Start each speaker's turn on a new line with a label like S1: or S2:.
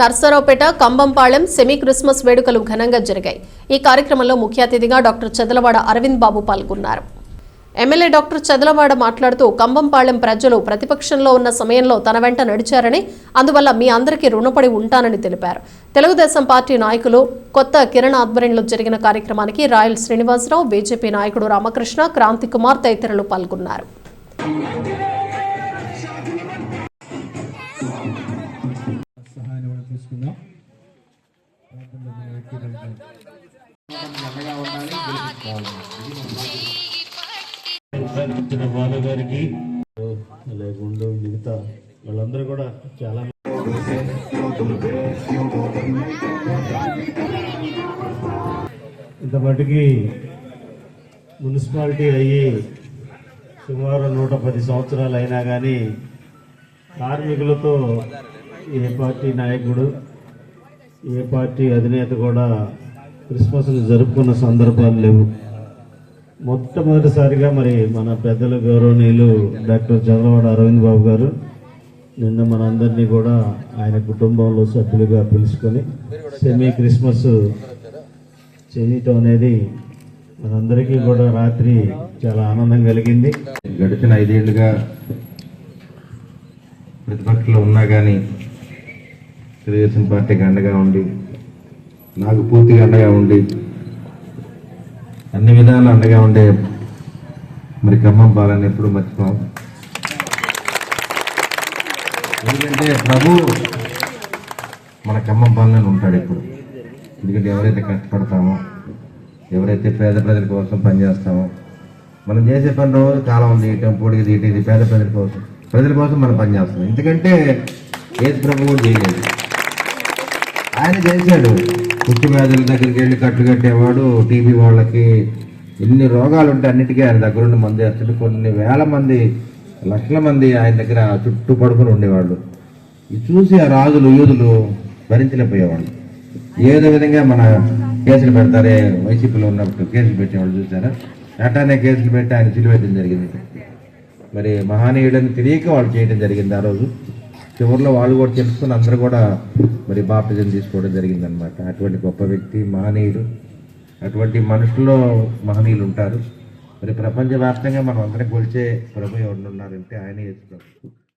S1: Narasaraopet కంబంపాళెం semi Christmas వేడుకలు ఘనంగా జరిగాయి. ఈ కార్యక్రమంలో ముఖ్య అతిథిగా డాక్టర్ చెదలవాడ అరవింద్ బాబు పాల్గొన్నారు. ఎమ్మెల్యే డాక్టర్ చదలవాడ మాట్లాడుతూ కంబంపాళెం ప్రజలు ప్రతిపక్షంలో ఉన్న సమయంలో తన వెంట నడిచారని అందువల్ల మీ అందరికీ రుణపడి ఉంటానని తెలిపారు. తెలుగుదేశం పార్టీ నాయకులు కొత్త కిరణ్ ఆధ్వర్యంలో జరిగిన కార్యక్రమానికి రాయల్ శ్రీనివాసరావు బీజేపీ నాయకుడు రామకృష్ణ క్రాంతి కుమార్ తదితరులు పాల్గొన్నారు.
S2: తీసుకుందాం
S3: గారికి లేకుండా మిగతా వాళ్ళందరూ కూడా చాలా ఇంత మటుకి మున్సిపాలిటీ అయ్యి సుమారు నూట పది సంవత్సరాలు అయినా కానీ కార్మికులతో ఏ పార్టీ నాయకుడు ఏ పార్టీ అధినేత కూడా క్రిస్మస్ను జరుపుకున్న సందర్భాలు లేవు. మొట్టమొదటిసారిగా మరి మన పెద్దల గౌరవనీయులు డాక్టర్ చంద్రవాడ అరవింద్ బాబు గారు నిన్న మనందరినీ కూడా ఆయన కుటుంబంలో సభ్యులుగా పిలుచుకొని సెమీ క్రిస్మస్ చేయటం అనేది మనందరికీ కూడా రాత్రి చాలా ఆనందం కలిగింది.
S4: గడిచిన ఐదేళ్ళుగా ప్రతిపక్షంలో ఉన్నా కానీ తెలుగుదేశం పార్టీకి అండగా ఉండి నాకు పూర్తిగా అండగా ఉండి అన్ని విధాలు అండగా ఉండే మరి ఖమ్మం పాలన ఎప్పుడు మర్చిపోం. ఎందుకంటే ప్రభు మన ఖమ్మం పాలన ఉంటాడు ఇప్పుడు. ఎందుకంటే ఎవరైతే కష్టపడతామో ఎవరైతే పేద ప్రజల కోసం పనిచేస్తామో మనం చేసే పని రోజు కాలం తీయటం పొడిగి తీయటం ఇది పేద ప్రజల కోసం ప్రజల కోసం మనం పనిచేస్తాం ఎందుకంటే ఏది ప్రభు కూడా చేయలేదు ఆయన చేశాడు. పుట్టి వ్యాధుల దగ్గరికి వెళ్ళి కట్లు కట్టేవాడు టీబీ వాళ్ళకి ఎన్ని రోగాలు ఉంటే అన్నిటికీ ఆయన దగ్గర ఉండి మందు వేస్తుంటే కొన్ని వేల మంది లక్షల మంది ఆయన దగ్గర చుట్టూ పడుకుని ఉండేవాళ్ళు. ఇది చూసి ఆ రాజులు యూదులు భరించలేకపోయేవాళ్ళు. ఏదో విధంగా మన కేసులు పెడతారే వైసీపీలో ఉన్నప్పుడు కేసులు పెట్టేవాళ్ళు చూసారా? అట్లానే కేసులు పెట్టి ఆయన సిలువేయడం జరిగింది. మరి మహానీయుడని తెలియక వాళ్ళు చేయడం జరిగింది ఆ రోజు. చివరిలో వాళ్ళు కూడా తెలుసుకుని అందరూ కూడా మరి బాప్టిజం తీసుకోవడం జరిగిందనమాట అటువంటి గొప్ప వ్యక్తి మహనీయుడు అటువంటి మనుషుల్లో మహనీయులు ఉంటారు. మరి ప్రపంచవ్యాప్తంగా మనం అందరం కొలిచే ప్రభు ఎవరు ఉన్నారంటే ఆయనే యేసు ప్రభు